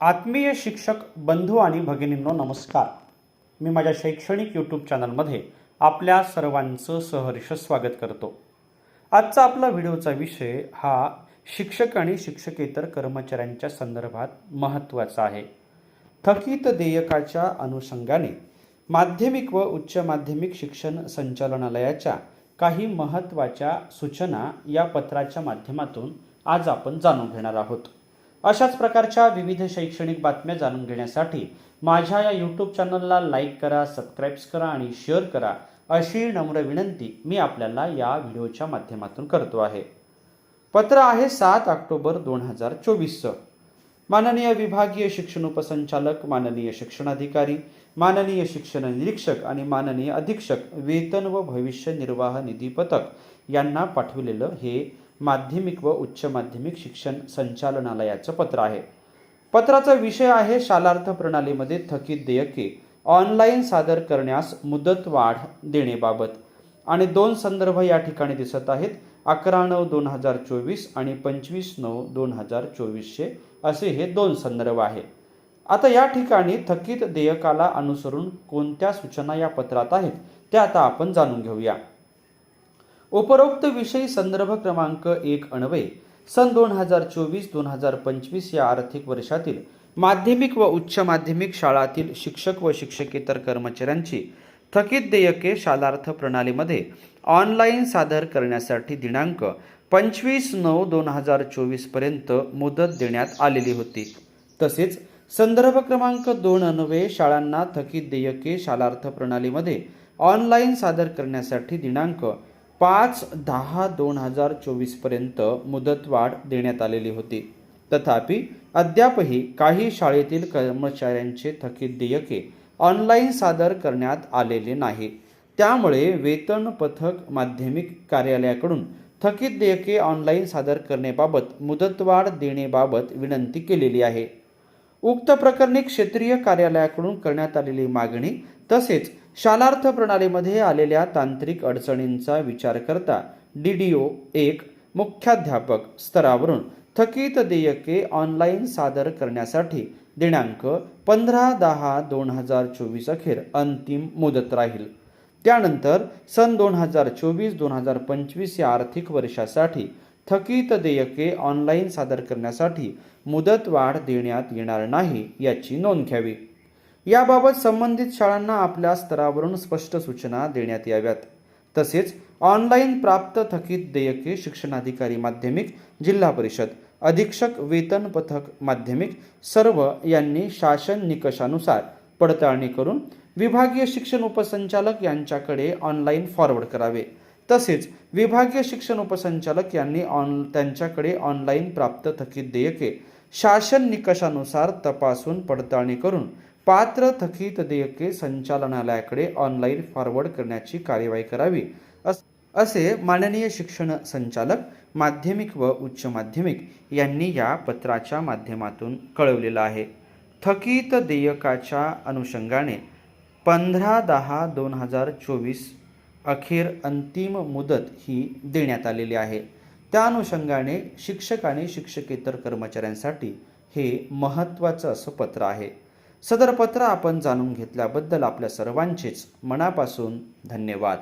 आत्मीय शिक्षक बंधू आणि भगिनींनो नमस्कार. मी माझ्या शैक्षणिक यूट्यूब चॅनलमध्ये आपल्या सर्वांचं सहर्ष स्वागत करतो. आजचा आपला व्हिडिओचा विषय हा शिक्षक आणि शिक्षकेतर कर्मचाऱ्यांच्या संदर्भात महत्त्वाचा आहे. थकीत देयकाच्या अनुषंगाने माध्यमिक व उच्च माध्यमिक शिक्षण संचालनालयाच्या काही महत्त्वाच्या सूचना या पत्राच्या माध्यमातून आज आपण जाणून घेणार आहोत. अशाच प्रकारच्या विविध शैक्षणिक बातम्या जाणून घेण्यासाठी माझ्या या यूट्यूब चॅनलला लाईक करा सबस्क्राईब्स करा आणि शेअर करा अशी नम्र विनंती मी आपल्याला या व्हिडिओच्या माध्यमातून करतो आहे. पत्र आहे सात ऑक्टोबर दोन हजार चोवीसचं. माननीय विभागीय शिक्षण उपसंचालक माननीय शिक्षणाधिकारी माननीय शिक्षण निरीक्षक आणि माननीय अधीक्षक वेतन व भविष्य निर्वाह निधी पथक यांना पाठविलेलं हे माध्यमिक व उच्च माध्यमिक शिक्षण संचालनालयाचं पत्र आहे. पत्राचा विषय आहे शालार्थ प्रणालीमध्ये थकीत देयके. ऑनलाईन सादर करण्यास मुदतवाढ देणेबाबत. आणि दोन संदर्भ या ठिकाणी दिसत आहेत. अकरा नऊ दोन हजार चोवीस आणि पंचवीस नऊ दोन हजार चोवीसशे असे हे दोन संदर्भ आहे. आता या ठिकाणी थकीत देयकाला अनुसरून कोणत्या सूचना या पत्रात आहेत त्या आता आपण जाणून घेऊया. उपरोक्त विषयी संदर्भ क्रमांक एक अणवे सन दोन हजार चोवीस दोन हजार पंचवीस या आर्थिक वर्षातील माध्यमिक व उच्च माध्यमिक शाळातील शिक्षक व शिक्षकेतर कर्मचाऱ्यांची थकीत देयके शालार्थ प्रणालीमध्ये ऑनलाईन सादर करण्यासाठी दिनांक पंचवीस नऊ दोन हजार चोवीसपर्यंत मुदत देण्यात आलेली होती. तसेच संदर्भ क्रमांक दोन अन्वये शाळांना थकीत देयके शालार्थ प्रणालीमध्ये ऑनलाईन सादर करण्यासाठी दिनांक पाच दहा दोन हजार चोवीसपर्यंत मुदतवाढ देण्यात आलेली होती. तथापि अद्यापही काही शाळेतील कर्मचाऱ्यांचे थकीत देयके ऑनलाईन सादर करण्यात आलेले नाही. त्यामुळे वेतन पथक माध्यमिक कार्यालयाकडून थकीत देयके ऑनलाईन सादर करण्याबाबत मुदतवाढ देण्याबाबत विनंती केलेली आहे. उक्त प्रकरणी क्षेत्रीय कार्यालयाकडून करण्यात आलेली मागणी तसेच शालार्थ प्रणालीमध्ये आलेल्या तांत्रिक अडचणींचा विचार करता डी डी ओ एक मुख्याध्यापक स्तरावरून थकीत देयके ऑनलाईन सादर करण्यासाठी दिनांक पंधरा दहा दोन हजार चोवीस अखेर अंतिम मुदत राहील. त्यानंतर सन दोन हजार चोवीस दोन हजार पंचवीस या आर्थिक वर्षासाठी थकीत देयके ऑनलाईन सादर करण्यासाठी मुदतवाढ देण्यात येणार नाही याची नोंद घ्यावी. याबाबत संबंधित शाळांना आपल्या स्तरावरून स्पष्ट सूचना देण्यात याव्यात. तसेच ऑनलाईन प्राप्त थकीत देयके शिक्षणाधिकारी माध्यमिक जिल्हा परिषद अधीक्षक वेतन पथक माध्यमिक सर्व यांनी शासन निकषानुसार पडताळणी करून विभागीय शिक्षण उपसंचालक यांच्याकडे ऑनलाईन फॉरवर्ड करावे. तसेच विभागीय शिक्षण उपसंचालक यांनी ऑन त्यांच्याकडे ऑनलाईन प्राप्त थकीत देयके शासन निकषानुसार तपासून पडताळणी करून पात्र थकीत देयके संचालनालयाकडे ऑनलाईन फॉरवर्ड करण्याची कार्यवाही करावी अस असे माननीय शिक्षण संचालक माध्यमिक व उच्च माध्यमिक यांनी या पत्राच्या माध्यमातून कळवलेलं आहे. थकीत देयकाच्या अनुषंगाने पंधरा दहा दोन हजार चोवीस अखेर अंतिम मुदत ही देण्यात आलेली आहे. त्या अनुषंगाने शिक्षक आणि शिक्षकेतर कर्मचाऱ्यांसाठी हे महत्त्वाचं असं पत्र आहे. सदर पत्र आपण जाणून घेतल्याबद्दल आपल्या सर्वांचेच मनापासून धन्यवाद.